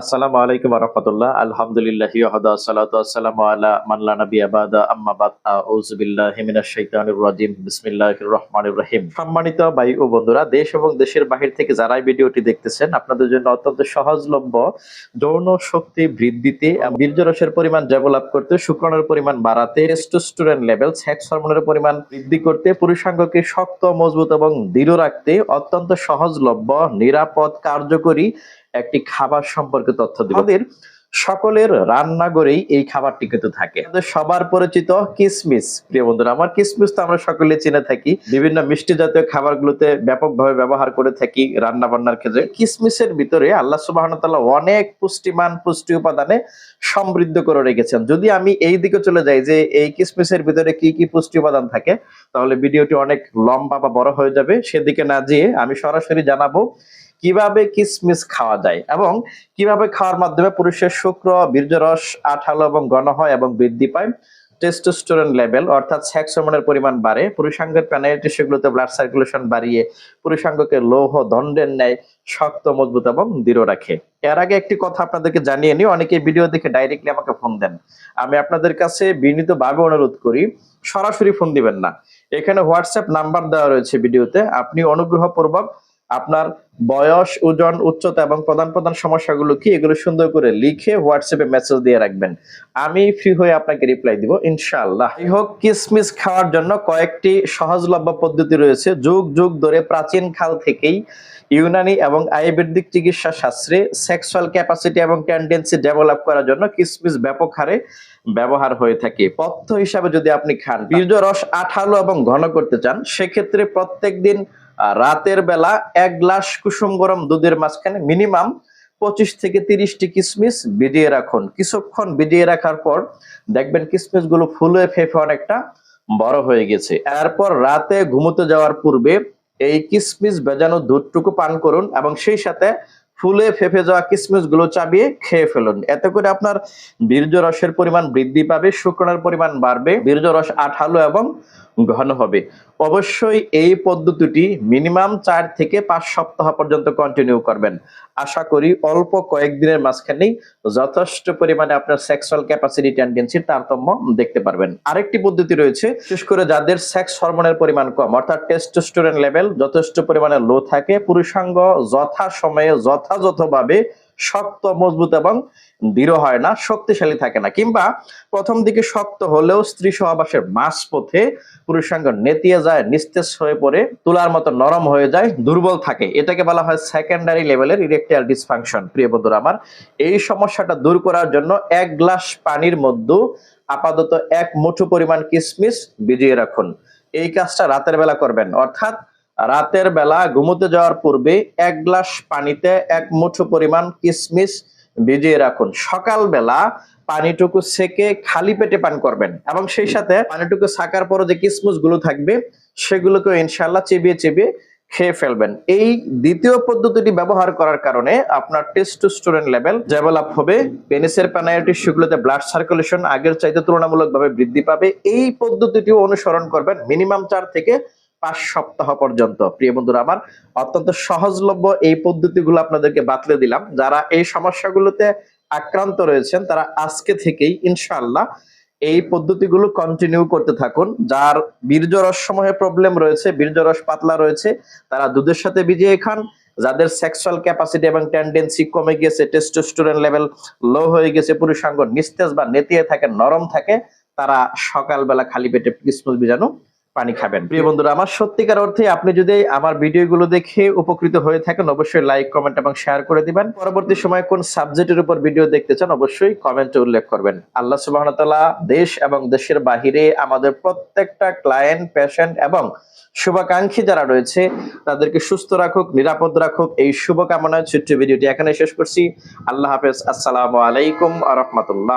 আসসালামু আলাইকুম রহমতুল্লাহ আলহামদুলিল্লাহ ওয়াহদা সালাতু আসসালামু আলা লা নাবিয়্যা বাদা আম্মা বাদ আউযু বিল্লাহি মিনাশ শাইতানির রাজিম বিসমিল্লাহির রহমানির রহিম সম্মানিত ভাই ও বন্ধুরা, দেশ এবং দেশের বাহির থেকে যারা এই ভিডিওটি দেখতেছেন, আপনাদের জন্য অত্যন্ত সহজলভ্য যৌন শক্তি বৃদ্ধিতে বীর্যরসের পরিমাণ ডেভেলপ করতে, শুক্রাণুর পরিমাণ বাড়াতে লেভেল সেক্স হরমোনের পরিমাণ বৃদ্ধি করতে, পুরুষাঙ্গকে শক্ত, মজবুত এবং দৃঢ় রাখতে অত্যন্ত সহজলভ্য, নিরাপদ, কার্যকরী একটি খাবার সম্পর্কে তথ্য দিব। আমাদের সকলের রান্নাঘরেই এই খাবারটি কিন্তু থাকে। সবার পরিচিত কিসমিস। প্রিয় বন্ধুরা, আমার কিসমিস তো আমরা সকলে চিনে থাকি। বিভিন্ন মিষ্টি জাতীয় খাবারগুলোতে ব্যাপকভাবে ব্যবহার করে থাকি রান্না বান্নার ক্ষেত্রে। কিসমিসের ভিতরে আল্লাহ সুবাহ অনেক পুষ্টিমান পুষ্টি উপাদানে সমৃদ্ধ করে রেখেছেন। যদি আমি এই দিকে চলে যাই যে এই কিসমিসের ভিতরে কি কি পুষ্টি উপাদান থাকে, তাহলে ভিডিওটি অনেক লম্বা বা বড় হয়ে যাবে। সেদিকে না যেয়ে আমি সরাসরি জানাব কীভাবে কিসমিস খাওয়া যায় এবং কীভাবে খাওয়ার মাধ্যমে পুরুষের শুক্র, বীর্যরস, আঠালো এবং ঘন হয় এবং বৃদ্ধি পায়? টেস্টোস্টেরন লেভেল অর্থাৎ সেক্স হরমোনের পরিমাণ বাড়ে। পুরুষাঙ্গের প্যানাইল টিস্যুগুলোতে ব্লাড সার্কুলেশন বাড়িয়ে পুরুষাঙ্গকে লৌহ দণ্ডের ন্যায় শক্ত, মজবুত এবং দৃঢ় রাখে। এর আগে একটি কথা আপনাদেরকে জানিয়ে নিই অনেকে ভিডিও দেখে ডাইরেক্টলি আমাকে ফোন দেন। আমি আপনাদের কাছে বিনীতভাবে অনুরোধ করি, সরাসরি ফোন দিবেন না। এখানে হোয়াটসঅ্যাপ নাম্বার দেওয়া রয়েছে ভিডিওতে আপনি অনুগ্রহপূর্বক আপনার বয়স, ওজন, উচ্চতা এবং প্রধান প্রধান সমস্যাগুলো কি, এগুলো সুন্দর করে লিখে হোয়াটসঅ্যাপে মেসেজ দিয়ে রাখবেন। আমি ফ্রি হয়ে আপনাকে রিপ্লাই দিব, ইনশাআল্লাহ। যাই হোক, কিসমিস খাওয়ার জন্য কয়েকটি সহজলভ্য পদ্ধতি রয়েছে। যুগ যুগ ধরে প্রাচীন কাল থেকেই ইউনানি এবং আয়ুর্বেদিক চিকিৎসা শাস্ত্রে সেক্সুয়াল ক্যাপাসিটি এবং টেন্ডেন্সি ডেভেলপ করার জন্য কিসমিস ব্যাপক হারে ব্যবহার হয়ে থাকে। পথ্য হিসাবে যদি আপনি খান বীর্য রস আঠালো এবং ঘন করতে চান, সেক্ষেত্রে প্রত্যেক দিন রাতের বেলা এক গ্লাস কুসুম গরম দুধের মাঝখানে মিনিমাম পঁচিশ থেকে তিরিশটি কিসমিস ভিজিয়ে রাখুন। কিছুক্ষণ ভিজিয়ে রাখার পর দেখবেন কিসমিসগুলো ফুলে ফেফে অনেকটা বড় হয়ে গেছে। এরপর রাতে ঘুমোতে যাওয়ার পূর্বে এই কিসমিস ভেজানো দুধটুকু পান করুন এবং সেই সাথে ফুলে ফেফে যাওয়া কিসমিসগুলো চাবিয়ে খেয়ে ফেলুন। এতে করে আপনার বীর্য রসের পরিমাণ বৃদ্ধি পাবে শুক্রাণুর পরিমাণ বাড়বে বীর্য রস আঠালো এবং ঘন হবে। অবশ্যই এই পদ্ধতিটি মিনিমাম চার থেকে পাঁচ সপ্তাহ পর্যন্ত কন্টিনিউ করবেন। আশা করি অল্প কয়েকদিনের মাঝখানেই যথেষ্ট পরিমাণে আপনার সেক্সুয়াল ক্যাপাসিটি টেন্ডেন্সির তারতম্য দেখতে পারবেন। আরেকটি পদ্ধতি রয়েছে, বিশেষ করে যাদের সেক্স হরমোনের পরিমাণ কম, অর্থাৎ টেস্টোস্টেরন লেভেল যথেষ্ট পরিমাণে লো থাকে, পুরুষাঙ্গ যথা সময়ে যথাযথভাবে শক্ত, মজবুত এবং দৃঢ় হয় না, শক্তিশালী থাকে না। কিংবা প্রথম দিকে শক্ত হলেও স্ত্রী সহবাসের মাস পথে পুরুষাঙ্গ নেতিয়ে যায়, নিস্তেজ হয়ে পড়ে, তুলার মতো নরম হয়ে যায়, দুর্বল থাকে। এটাকে বলা হয় সেকেন্ডারি লেভেলের ইরেকটাইল ডিসফাংশন প্রিয় বন্ধুরা আমার, এই সমস্যাটা দূর করার জন্য এক গ্লাস পানির মধ্যে আপাতত এক মুঠো পরিমাণ কিসমিস ভিজিয়ে রাখুন। এই কাজটা রাতের বেলা করবেন। অর্থাৎ রাতের বেলা ঘুমোতে যাওয়ার পূর্বে এক গ্লাস পানিতে এক মুঠো পরিমাণ কিসমিস ভিজিয়ে রাখুন। সকালবেলা পানিটুকু সেকে খালি পেটে পান করবেন এবং সেই সাথে পানিটুকু সাকার পরে যে কিসমিসগুলো থাকবে সেগুলোকে ইনশাল্লাহ চেবিয়ে চেবিয়ে খেয়ে ফেলবেন। এই দ্বিতীয় পদ্ধতিটি ব্যবহার করার কারণে আপনার টেস্টোস্টেরন লেভেল ডেভেলপ হবে পেনিসের প্যানাইল সেগুলোতে ব্লাড সার্কুলেশন আগের চাইতে তুলনামূলকভাবে বৃদ্ধি পাবে। এই পদ্ধতিটিও অনুসরণ করবেন মিনিমাম চার থেকে পাঁচ সপ্তাহ পর্যন্ত। প্রিয় বন্ধুরা, আমার অত্যন্ত সহজলভ্য এই পদ্ধতিগুলো আপনাদেরকে বাতলে দিলাম। যারা এই সমস্যাগুলোতে আক্রান্ত রয়েছেন, তারা আজকে থেকেই ইনশাআল্লাহ এই পদ্ধতিগুলো কন্টিনিউ করতে থাকুন। যার বীর্যরস সমূহে প্রবলেম রয়েছে বীর্যরস পাতলা রয়েছে, তারা দুধের সাথে ভিজিয়ে খান। যাদের সেক্সুয়াল ক্যাপাসিটি এবং টেন্ডেন্সি কমে গেছে টেস্টোস্টেরন লেভেল লো হয়ে গেছে পুরুষাঙ্গ নিস্তেজ বা নেতিয়ে থাকে, নরম থাকে, তারা সকালবেলা খালি পেটে কিসমুস বীজাণু পানি খাবেন। প্রিয় বন্ধুরা, আমার সত্যিকার অর্থে আপনি যদি আমার ভিডিওগুলো দেখে উপকৃত হয়ে থাকেন, অবশ্যই লাইক, কমেন্ট এবং শেয়ার করে দিবেন। পরবর্তী সময় কোন সাবজেক্টের উপর ভিডিও দেখতে চান, অবশ্যই কমেন্টে উল্লেখ করবেন। আল্লাহ সুবাহ দেশ এবং দেশের বাহিরে আমাদের প্রত্যেকটা ক্লায়েন্ট পেশেন্ট এবং শুভাকাঙ্ক্ষী যারা রয়েছে, তাদেরকে সুস্থ রাখুক, নিরাপদ রাখুক। এই শুভকামনায় ছোট্ট ভিডিওটি এখানে শেষ করছি। আল্লাহ হাফেজ। আসসালামু আলাইকুম আ রহমতুল্লাহ।